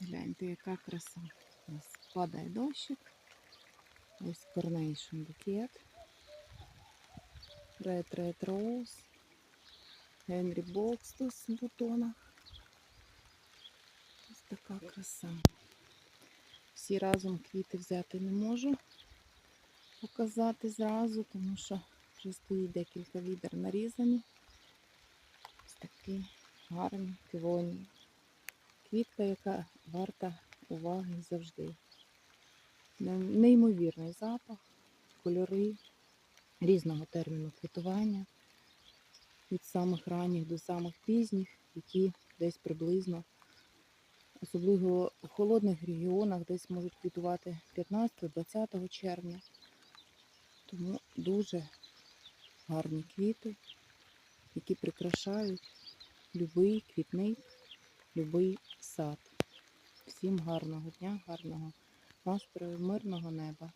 Гляньте, яка краса. У нас падає дощик. Ось Carnation букет. Red Red Rose. Генрі Бокстус в бутонах. Ось така краса. Всі разом квіти взяти не можу показати зразу, тому що вже стоїть декілька відер нарізані. Ось такі гарні півоні. Квітка, яка варта уваги завжди. Неймовірний запах, кольори різного терміну квітування. Від самих ранніх до самих пізніх, які десь приблизно, особливо у холодних регіонах, десь можуть квітувати 15-20 червня. Тому дуже гарні квіти, які прикрашають любий квітник, любий сад. Всім гарного дня, гарного настрою, мирного неба.